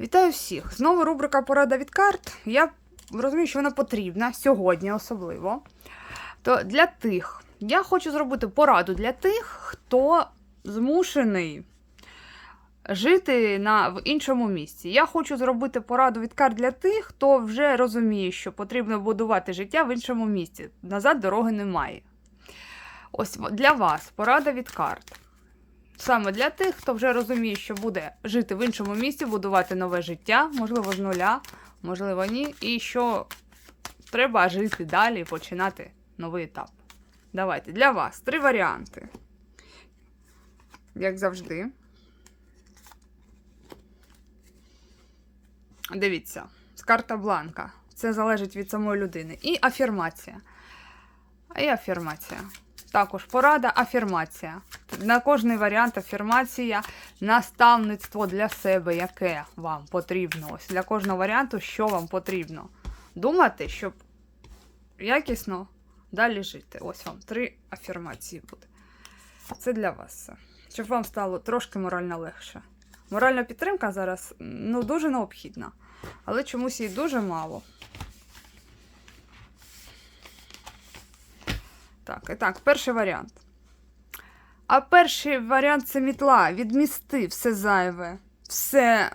Вітаю всіх! Знову рубрика Порада від карт. Я розумію, що вона потрібна сьогодні особливо. То для тих, я хочу зробити пораду для тих, хто змушений жити на, в іншому місці. Я хочу зробити пораду від карт для тих, хто вже розуміє, що потрібно будувати життя в іншому місці. Назад дороги немає. Ось для вас порада від карт. Саме для тих, хто вже розуміє, що буде жити в іншому місці, будувати нове життя, можливо, з нуля, можливо, ні. І що треба жити далі і починати новий етап. Давайте для вас три варіанти. Як завжди. Дивіться, з карта бланка. Це залежить від самої людини. І афірмація. І афірмація. Також порада, афірмація. На кожний варіант афірмація, наставництво для себе, яке вам потрібно. Ось для кожного варіанту, що вам потрібно. Думати, щоб якісно далі жити. Ось вам три афірмації буде. Це для вас. Щоб вам стало трошки морально легше. Моральна підтримка зараз ну, дуже необхідна, але чомусь її дуже мало. Так, і так, перший варіант. А перший варіант це мітла. Відмісти все зайве. Все.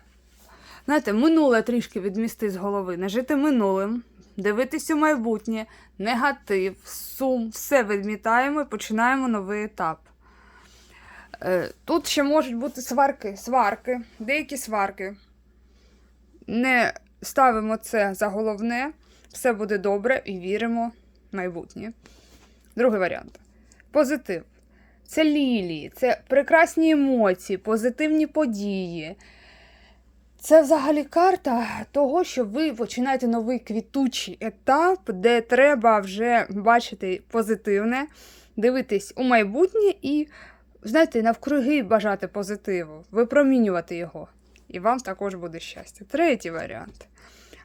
Знаєте, минуле трішки відмісти з голови. Не жити минулим, дивитись у майбутнє, негатив, сум, все відмітаємо і починаємо новий етап. Е, Тут ще можуть бути сварки, сварки, деякі сварки. Не ставимо це за головне, все буде добре і віримо в майбутнє. Другий варіант. Позитив. Це лілії, це прекрасні емоції, позитивні події. Це взагалі карта того, що ви починаєте новий квітучий етап, де треба вже бачити позитивне, дивитись у майбутнє і, знаєте, навкруги бажати позитиву, випромінювати його. І вам також буде щастя. Третій варіант.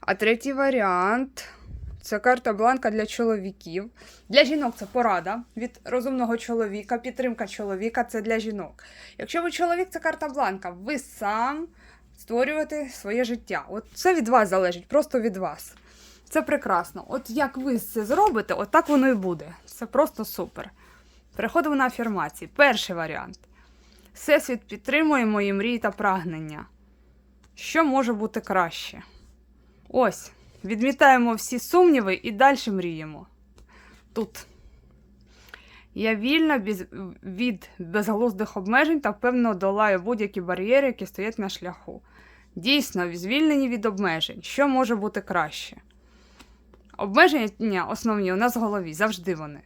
А третій варіант це карта бланка для чоловіків. Для жінок це порада від розумного чоловіка, підтримка чоловіка це для жінок. Якщо ви чоловік, це карта бланка. Ви сам створюєте своє життя. От це від вас залежить, просто від вас. Це прекрасно. От як ви це зробите, от так воно і буде. Це просто супер. Переходимо на афірмації. Перший варіант. Всесвіт підтримує мої мрії та прагнення. Що може бути краще? Ось. Відмітаємо всі сумніви і далі мріємо. Тут. Я вільна від безглуздих обмежень та впевнено долаю будь-які бар'єри, які стоять на шляху. Дійсно, звільнені від обмежень. Що може бути краще? Обмеження основні у нас в голові, завжди вони.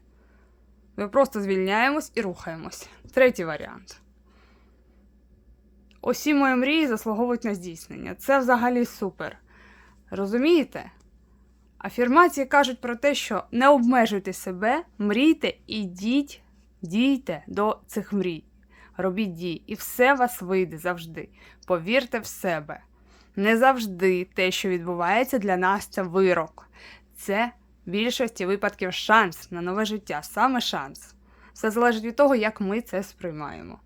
Ми просто звільняємось і рухаємось. Третій варіант. Усі мої мрії заслуговують на здійснення. Це взагалі супер. Розумієте? Афірмації кажуть про те, що не обмежуйте себе, мрійте і діть, дійте до цих мрій. Робіть дії, і все вас вийде завжди. Повірте в себе. Не завжди те, що відбувається для нас, це вирок. Це в більшості випадків шанс на нове життя, саме шанс. Все залежить від того, як ми це сприймаємо.